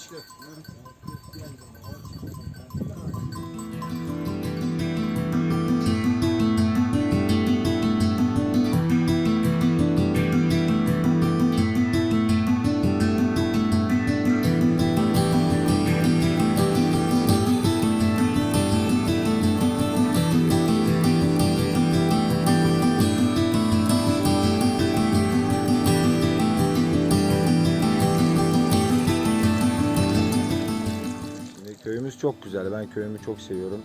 işte. Köyümüz çok güzel. Ben köyümü çok seviyorum.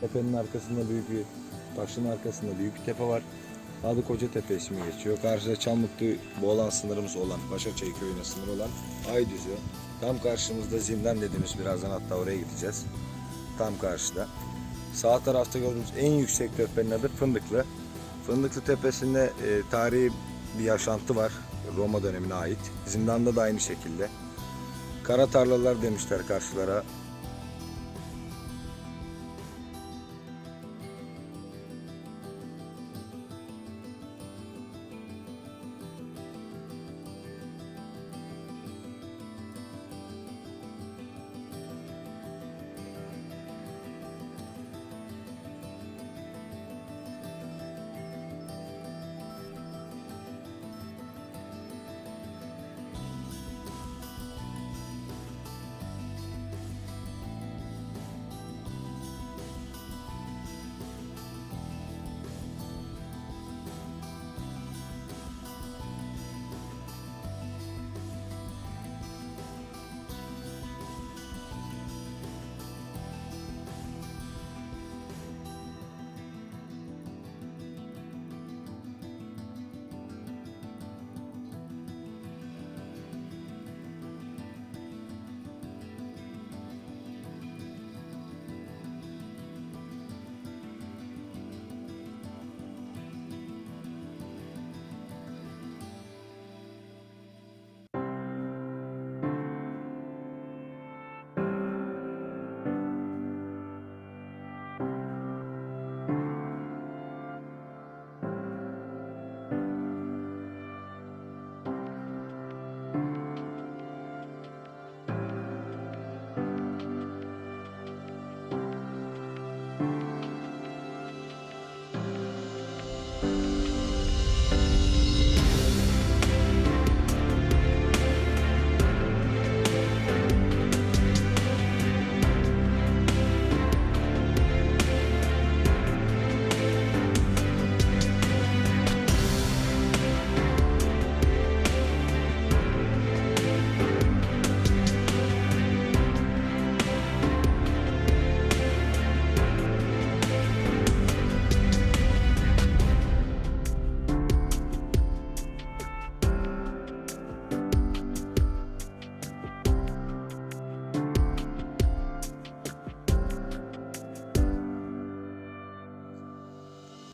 Tepenin arkasında büyük bir taşın arkasında büyük bir tepe var. Adı Koca Tepe ismi geçiyor. Karşıda Çamlıklı Boğalan sınırımız olan, Başakçay köyüne sınır olan Aydüzü. Tam karşımızda Zindan dediğimiz birazdan hatta oraya gideceğiz. Tam karşıda. Sağ tarafta gördüğümüz en yüksek tepenin adı Fındıklı. Fındıklı Tepesi'nde e, tarihi bir yaşantı var. Roma dönemine ait. Zindanda da aynı şekilde. Kara tarlalar demişler karşılara.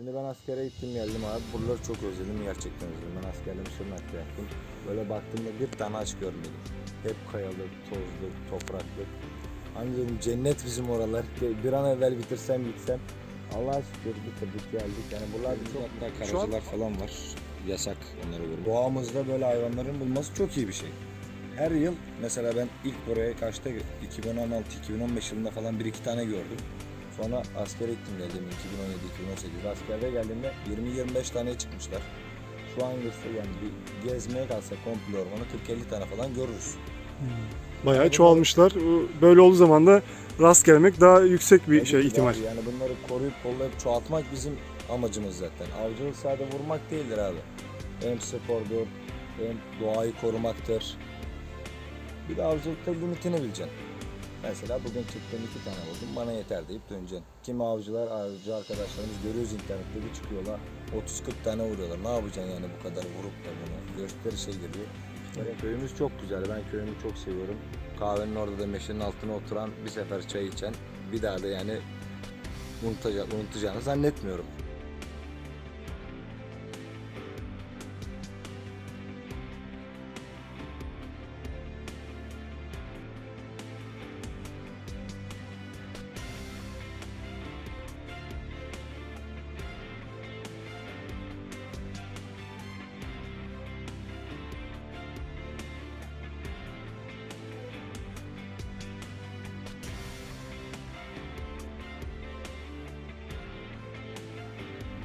Şimdi ben askere gittim geldim abi. Buraları çok özledim gerçekten özledim. Ben askerliğimi Şırnak'ta yaptım. Böyle baktığımda bir tane ağaç görmedim. Hep kayalık, tozluk, topraklık. Hani dedim cennet bizim oralar. Bir an evvel bitirsem gitsem. Allah'a şükür bitirdik geldik. Yani buralarda çok hatta Şu an- karacılar falan var. Yasak onları vurmak. Doğamızda böyle hayvanların bulması çok iyi bir şey. Her yıl mesela ben ilk buraya kaçta 2016-2015 yılında falan bir iki tane gördüm. Sonra askere gittim geldim 2017-2018 askerde geldiğimde 20-25 tane çıkmışlar. Şu an gitse yani bir gezmeye kalsa komple ormanı 40-50 tane falan görürüz. Bayağı çoğalmışlar. Böyle olduğu zaman da rast gelmek daha yüksek bir şey ihtimal. Yani bunları koruyup kollayıp çoğaltmak bizim amacımız zaten. Avcılık sadece vurmak değildir abi. Hem spordur, hem doğayı korumaktır. Bir de avcılıkta limitini bileceksin. Mesela bugün çıktım iki tane buldum bana yeter deyip döneceksin. Kimi avcılar, avcı arkadaşlarımız görüyoruz internette bir çıkıyorlar 30-40 tane vuruyorlar. Ne yapacaksın yani bu kadar vurup da bunu? Gösteri şey geliyor. Böyle köyümüz çok güzel. Ben köyümü çok seviyorum. Kahvenin orada da meşenin altına oturan bir sefer çay içen bir daha da yani unutacak, unutacağını zannetmiyorum.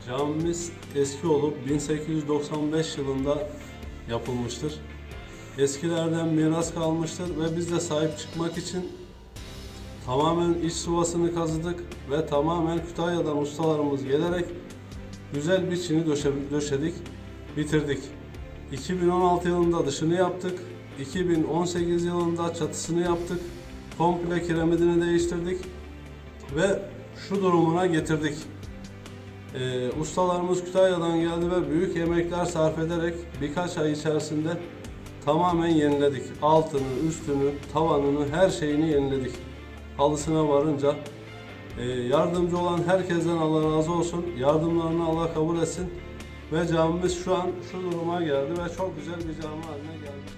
Camimiz eski olup 1895 yılında yapılmıştır. Eskilerden miras kalmıştır ve biz de sahip çıkmak için tamamen iç sıvasını kazıdık ve tamamen Kütahya'dan ustalarımız gelerek güzel bir çini döşe- döşedik, bitirdik. 2016 yılında dışını yaptık. 2018 yılında çatısını yaptık. Komple kiremidini değiştirdik ve şu durumuna getirdik. Ee, ustalarımız Kütahya'dan geldi ve büyük emekler sarf ederek birkaç ay içerisinde tamamen yeniledik. Altını, üstünü, tavanını, her şeyini yeniledik. Halısına varınca ee, yardımcı olan herkesten Allah razı olsun. Yardımlarını Allah kabul etsin. Ve camimiz şu an şu duruma geldi ve çok güzel bir cami haline geldi.